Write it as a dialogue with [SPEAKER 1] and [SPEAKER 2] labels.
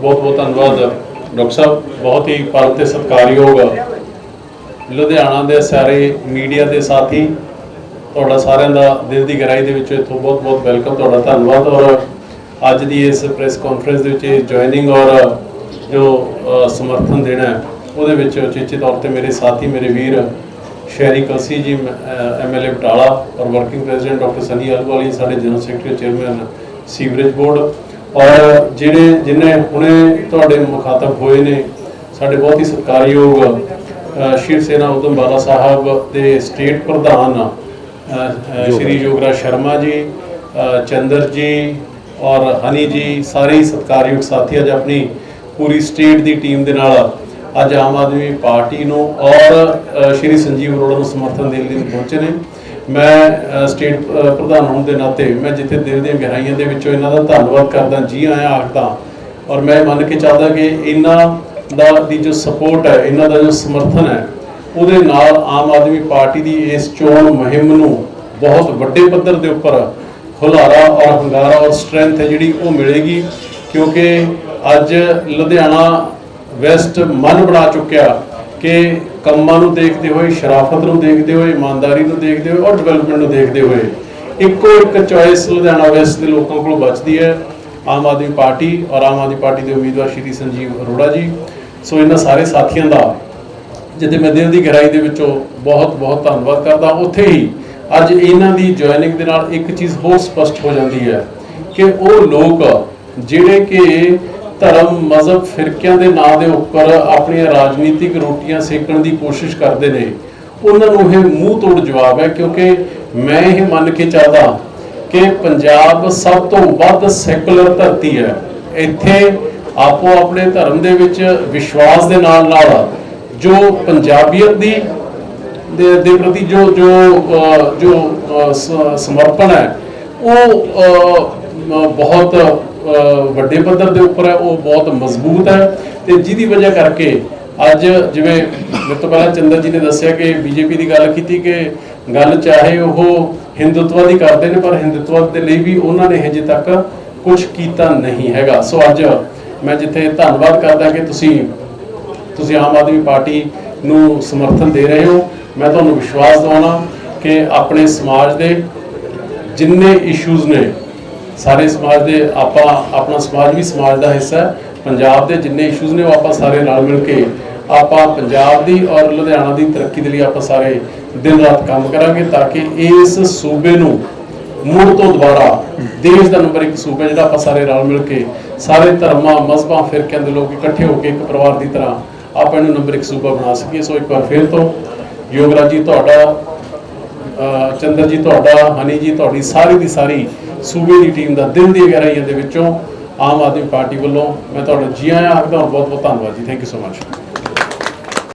[SPEAKER 1] ਬਹੁਤ ਬਹੁਤ ਧੰਨਵਾਦ। ਡਾਕਟਰ ਸਾਹਿਬ, ਬਹੁਤ ਹੀ ਪਰਮ ਤੇ ਸਤਿਕਾਰਯੋਗ ਲੁਧਿਆਣਾ ਦੇ ਸਾਰੇ ਮੀਡੀਆ ਦੇ ਸਾਥੀ, ਤੁਹਾਡਾ ਸਾਰਿਆਂ ਦਾ ਦਿਲ ਦੀ ਗਹਿਰਾਈ ਦੇ ਵਿੱਚ ਇੱਥੋਂ ਬਹੁਤ ਬਹੁਤ ਵੈਲਕਮ, ਤੁਹਾਡਾ ਧੰਨਵਾਦ। ਔਰ ਅੱਜ ਦੀ ਇਸ ਪ੍ਰੈਸ ਕਾਨਫਰੰਸ ਦੇ ਵਿੱਚ ਜੁਆਇਨਿੰਗ ਔਰ ਜੋ ਸਮਰਥਨ ਦੇਣਾ ਉਹਦੇ ਵਿੱਚ ਉਚੇਚੇ ਤੌਰ ਤੇ ਮੇਰੇ ਸਾਥੀ, ਮੇਰੇ ਵੀਰ ਸ਼ਹਿਰੀ ਕਲਸੀ ਜੀ ਐਮਐਲਏ ਬਟਾਲਾ ਔਰ working president doctor Sunny Alwali ਸਾਡੇ general secretary chairman sewerage board ਔਰ ਜਿਹੜੇ ਜਿਨੇ ਹੁਣੇ ਤੁਹਾਡੇ ਮੁਖਾਤਬ ਹੋਏ ਨੇ ਸਾਡੇ ਬਹੁਤ ਹੀ ਸਤਿਕਾਰਯੋਗ ਸ਼ਿਵ ਸੇਨਾ ਉਦਮ ਬਾਲਾ ਸਾਹਿਬ ਦੇ ਸਟੇਟ ਪ੍ਰਧਾਨ ਸ਼੍ਰੀ ਯੋਗਰਾਜ ਸ਼ਰਮਾ ਜੀ ਚੰਦਰ ਜੀ ਔਰ ਹਨੀ ਜੀ ਸਾਰੇ ਸਤਿਕਾਰਯੋਗ ਸਾਥੀ ਅੱਜ ਆਪਣੀ ਪੂਰੀ ਸਟੇਟ ਦੀ ਟੀਮ ਦੇ ਨਾਲ ਅੱਜ ਆਮ ਆਦਮੀ ਪਾਰਟੀ ਨੂੰ ਔਰ ਸ਼੍ਰੀ ਸੰਜੀਵ ਅਰੋੜਾ ਨੂੰ ਸਮਰਥਨ ਦੇਣ ਲਈ ਪਹੁੰਚੇ ਨੇ। ਮੈਂ ਸਟੇਟ ਪ੍ਰਧਾਨ ਹੋਣ ਦੇ ਨਾਤੇ ਮੈਂ ਜਿੱਥੇ ਦਿਲ ਦੀਆਂ ਗਹਿਰਾਈਆਂ ਦੇ ਵਿੱਚੋਂ ਇਹਨਾਂ ਦਾ ਧੰਨਵਾਦ ਕਰਦਾ, ਜੀ ਆਇਆਂ ਆਖਦਾ। ਔਰ ਮੈਂ ਮੰਨ ਕੇ ਚੱਲਦਾ ਕਿ ਇਹਨਾਂ ਦਾ ਦੀ ਜੋ ਸਪੋਰਟ ਹੈ, ਇਹਨਾਂ ਦਾ ਜੋ ਸਮਰਥਨ ਹੈ, ਉਹਦੇ ਨਾਲ ਆਮ ਆਦਮੀ ਪਾਰਟੀ ਦੀ ਇਸ ਚੋਣ ਮੁਹਿੰਮ ਨੂੰ ਬਹੁਤ ਵੱਡੇ ਪੱਧਰ ਦੇ ਉੱਪਰ ਹੁਲਾਰਾ ਔਰ ਹੰਗਾਰਾ ਔਰ ਸਟਰੈਂਥ ਹੈ ਜਿਹੜੀ ਉਹ ਮਿਲੇਗੀ, ਕਿਉਂਕਿ ਅੱਜ ਲੁਧਿਆਣਾ ਵੈਸਟ ਮਨ ਬਣਾ ਚੁੱਕਿਆ। ਕਿ ਕੰਮਾਂ ਨੂੰ ਦੇਖਦੇ ਹੋਏ, ਸ਼ਰਾਫਤ ਨੂੰ ਦੇਖਦੇ ਹੋਏ, ਇਮਾਨਦਾਰੀ ਨੂੰ ਦੇਖਦੇ ਹੋਏ ਔਰ ਡਿਵੈਲਪਮੈਂਟ ਨੂੰ ਦੇਖਦੇ ਹੋਏ ਇੱਕੋ ਇੱਕ ਚੋਇਸ ਲੁਧਿਆਣਾ ਵੈਸਟ ਦੇ ਲੋਕਾਂ ਕੋਲ ਬਚਦੀ ਹੈ, ਆਮ ਆਦਮੀ ਪਾਰਟੀ ਔਰ ਆਮ ਆਦਮੀ ਪਾਰਟੀ ਦੇ ਉਮੀਦਵਾਰ ਸ਼੍ਰੀ ਸੰਜੀਵ ਅਰੋੜਾ ਜੀ। ਸੋ ਇਹਨਾਂ ਸਾਰੇ ਸਾਥੀਆਂ ਦਾ ਜਿੱਥੇ ਮੈਂ ਦਿਲ ਦੀ ਗਹਿਰਾਈ ਦੇ ਵਿੱਚੋਂ ਬਹੁਤ ਬਹੁਤ ਧੰਨਵਾਦ ਕਰਦਾ। ਉੱਥੇ ਹੀ ਅੱਜ ਇਹਨਾਂ ਦੀ ਜੁਆਇਨਿੰਗ ਦੇ ਨਾਲ ਇੱਕ ਚੀਜ਼ ਹੋਰ ਸਪਸ਼ਟ ਹੋ ਜਾਂਦੀ ਹੈ ਕਿ ਉਹ ਲੋਕ ਜਿਹੜੇ ਕਿ ਧਰਮ, ਮਜ਼ਹਬ, ਫਿਰਕਿਆਂ ਦੇ ਨਾਂ ਦੇ ਉੱਪਰ ਆਪਣੀਆਂ ਰਾਜਨੀਤਿਕ ਰੋਟੀਆਂ ਸੇਕਣ ਦੀ ਕੋਸ਼ਿਸ਼ ਕਰਦੇ ਨੇ। ਉਹਨਾਂ ਨੂੰ ਇਹ ਮੂੰਹ ਤੋੜ ਜਵਾਬ ਹੈ, ਕਿਉਂਕਿ ਮੈਂ ਇਹ ਮੰਨ ਕੇ ਚਾਹਦਾ ਕਿ ਪੰਜਾਬ ਸਭ ਤੋਂ ਵੱਧ ਸੈਕੂਲਰ ਧਰਤੀ ਹੈ। ਇੱਥੇ ਆਪੋ ਆਪਣੇ ਧਰਮ ਦੇ ਵਿੱਚ ਵਿਸ਼ਵਾਸ ਦੇ ਨਾਲ ਨਾਲ ਜੋ ਪੰਜਾਬੀਅਤ ਦੀ ਦੇ ਪ੍ਰਤੀ ਜੋ ਜੋ ਜੋ ਸਮਰਪਣ ਹੈ, ਉਹ ਬਹੁਤ ਵੱਡੇ ਪੱਧਰ ਦੇ ਉੱਪਰ ਹੈ, ਉਹ ਬਹੁਤ ਮਜ਼ਬੂਤ ਹੈ ਤੇ ਜਿਹਦੀ ਵਜ੍ਹਾ ਕਰਕੇ ਅੱਜ ਜਿਵੇਂ ਮੇਰੇ ਤੋਂ ਪਹਿਲਾਂ ਚੰਦਰ ਜੀ ਨੇ ਦੱਸਿਆ ਕਿ ਬੀਜੇਪੀ ਦੀ ਗੱਲ ਕੀਤੀ ਕਿ ਗੱਲ ਚਾਹੇ ਉਹ ਹਿੰਦੂਤਵ ਦੀ ਕਰਦੇ ਨੇ, ਪਰ ਹਿੰਦੂਤਵ ਦੇ ਲਈ ਵੀ ਉਹਨਾਂ ਨੇ ਹਜੇ ਤੱਕ ਕੁਝ ਕੀਤਾ ਨਹੀਂ ਹੈਗਾ। ਸੋ ਅੱਜ ਮੈਂ ਜਿੱਥੇ ਧੰਨਵਾਦ ਕਰਦਾ ਕਿ ਤੁਸੀਂ ਤੁਸੀਂ ਆਮ ਆਦਮੀ ਪਾਰਟੀ ਨੂੰ ਸਮਰਥਨ ਦੇ ਰਹੇ ਹੋ। ਮੈਂ ਤੁਹਾਨੂੰ ਵਿਸ਼ਵਾਸ ਦਿਵਾਉਣਾ ਕਿ ਆਪਣੇ ਸਮਾਜ ਦੇ ਜਿੰਨੇ ਇਸ਼ੂਜ਼ ਨੇ ਸਾਰੇ ਸਮਾਜ ਦੇ ਆਪਾਂ, ਆਪਣਾ ਸਮਾਜ ਵੀ ਸਮਾਜ ਦਾ ਹਿੱਸਾ ਹੈ। ਪੰਜਾਬ ਦੇ ਜਿੰਨੇ ਇਸ਼ੂਜ਼ ਨੇ ਉਹ ਆਪਾਂ ਸਾਰੇ ਨਾਲ ਮਿਲ ਕੇ ਆਪਾਂ ਪੰਜਾਬ ਦੀ ਔਰ ਲੁਧਿਆਣਾ ਦੀ ਤਰੱਕੀ ਦੇ ਲਈ ਆਪਾਂ ਸਾਰੇ ਦਿਨ ਰਾਤ ਕੰਮ ਕਰਾਂਗੇ ਤਾਂ ਕਿ ਇਸ ਸੂਬੇ ਨੂੰ ਮੁੜ ਤੋਂ ਦੁਬਾਰਾ ਦੇਸ਼ ਦਾ ਨੰਬਰ ਇੱਕ ਸੂਬਾ ਜਿਹੜਾ ਆਪਾਂ ਸਾਰੇ ਰਲ ਮਿਲ ਕੇ ਸਾਰੇ ਧਰਮਾਂ, ਮਜ਼ਹਬਾਂ, ਫਿਰਕਿਆਂ ਦੇ ਲੋਕ ਇਕੱਠੇ ਹੋ ਕੇ ਇੱਕ ਪਰਿਵਾਰ ਦੀ ਤਰ੍ਹਾਂ ਆਪਾਂ ਇਹਨੂੰ ਨੰਬਰ ਇੱਕ ਸੂਬਾ ਬਣਾ ਸਕੀਏ। ਸੋ ਇੱਕ ਵਾਰ ਫਿਰ ਤੋਂ ਯੋਗਰਾਜ ਜੀ, ਤੁਹਾਡਾ ਚੰਦਰ ਜੀ, ਤੁਹਾਡਾ, ਹਨੀ ਜੀ, ਤੁਹਾਡੀ ਸਾਰੀ ਦੀ ਸਾਰੀ ਸੂਬੇ ਦੀ ਟੀਮ ਦਾ ਦਿਲ ਦੀ ਗਹਿਰਾਈਆਂ ਦੇ ਵਿੱਚੋਂ ਆਮ ਆਦਮੀ ਪਾਰਟੀ ਵੱਲੋਂ ਮੈਂ ਤੁਹਾਡਾ ਜੀ ਆਇਆਂ ਆਖਦਾ ਹਾਂ ਬਹੁਤ ਬਹੁਤ ਧੰਨਵਾਦ ਜੀ। Thank you so much